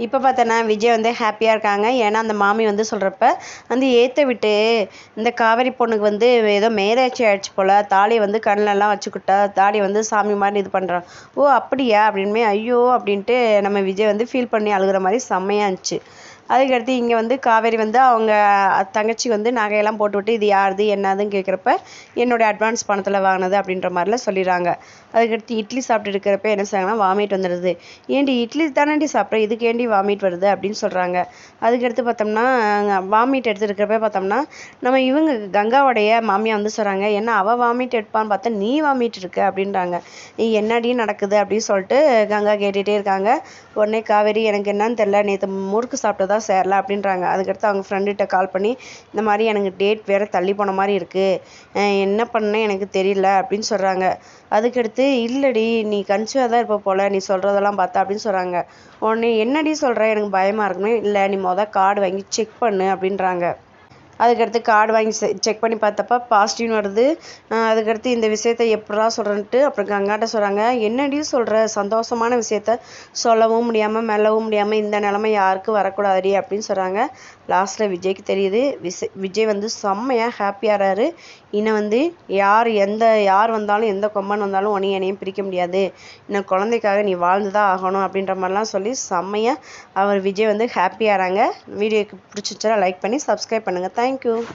இப்போ பார்த்தோன்னா விஜய் வந்து ஹாப்பியாக இருக்காங்க. ஏன்னா அந்த மாமி வந்து சொல்கிறப்ப வந்து ஏற்ற விட்டு இந்த காவேரி பொண்ணுக்கு வந்து ஏதோ மேரேஜ் ஆயிடுச்சு போல் தாலியை வந்து கண்ணிலலாம் வச்சுக்கிட்டா தாலி வந்து சாமி மாதிரி இது பண்ணுறான் ஓ அப்படியா? அப்படின்மே ஐயோ அப்படின்ட்டு நம்ம விஜய் வந்து ஃபீல் பண்ணி அழுகிற மாதிரி செம்மையாக இருந்துச்சு. அதுக்கடுத்து இங்கே வந்து காவேரி வந்து அவங்க தங்கச்சி வந்து நகையெல்லாம் போட்டுவிட்டு இது யாருது? என்னதுன்னு கேட்குறப்ப என்னுடைய அட்வான்ஸ் பணத்தில் வாங்கினது அப்படின்ற மாதிரிலாம் சொல்லிடுறாங்க. அதுக்கடுத்து இட்லி சாப்பிட்டு இருக்கிறப்ப என்ன செய்றாங்கன்னா வாமிட் வந்துடுது. ஏண்டி இட்லி தானேண்டி சாப்பிட்ற? இதுக்கு ஏண்டி வாமிட் வருது? அப்படின்னு சொல்கிறாங்க அதுக்கடுத்து பார்த்தோம்னா வாமிட் எடுத்துருக்கிறப்ப பார்த்தோம்னா நம்ம இவங்க கங்காவுடைய மாமியா வந்து சொல்கிறாங்க என்ன அவள் வாமிட் எடுப்பான்னு பார்த்தா நீ வாமிட் இருக்க அப்படின்றாங்க. என்னடி நடக்குது? அப்படின்னு சொல்லிட்டு கங்கா கேட்டுகிட்டே இருக்காங்க. உடனே காவேரி எனக்கு என்னன்னு தெரில நேற்று முறுக்கு சாப்பிட்டதா சேரல அப்படின்றாங்க. அதுக்கடுத்து அவங்க ஃப்ரெண்டுகிட்ட கால் பண்ணி இந்த மாதிரி எனக்கு டேட் வேறு தள்ளி போன மாதிரி இருக்குது என்ன பண்ணேன் எனக்கு தெரியல அப்படின்னு சொல்கிறாங்க அதுக்கடுத்து இல்லடி நீ கன்சியூவாக தான் இருப்ப போல் நீ சொல்கிறதெல்லாம் பார்த்தா அப்படின்னு சொல்கிறாங்க உடனே என்னடி சொல்கிற எனக்கு பயமாக இருக்குமே. இல்லை நீ மொதல் கார்டு வாங்கி செக் பண்ணு அப்படின்றாங்க. அதுக்கடுத்து கார்டு வாங்கி செக் பண்ணி பார்த்தப்ப பாசிட்டிவ்னு வருது. அதுக்கடுத்து இந்த விஷயத்த எப்படா சொல்கிறேன்ட்டு அப்புறம் கங்காட்ட சொல்கிறாங்க என்னடி சொல்கிற சந்தோஷமான விஷயத்த சொல்லவும் முடியாமல் மெல்லவும் முடியாமல் இந்த நிலமை யாருக்கும் வரக்கூடாதுடி அப்படின்னு சொல்கிறாங்க லாஸ்ட்டில் விஜய்க்கு தெரியுது. விச விஜய் வந்து செம்மையாக ஹாப்பியாகிறாரு இன்னும் வந்து யார் எந்த யார் வந்தாலும் எந்த கொம்பன் வந்தாலும் உனையும் என்னையும் பிரிக்க முடியாது. இன்னும் குழந்தைக்காக நீ வாழ்ந்து தான் ஆகணும் அப்படின்ற மாதிரிலாம் சொல்லி செம்மையாக அவர் விஜய் வந்து ஹாப்பியாகிறாங்க வீடியோக்கு பிடிச்சிச்சா லைக் பண்ணி சப்ஸ்கிரைப் பண்ணுங்கள் Thank you.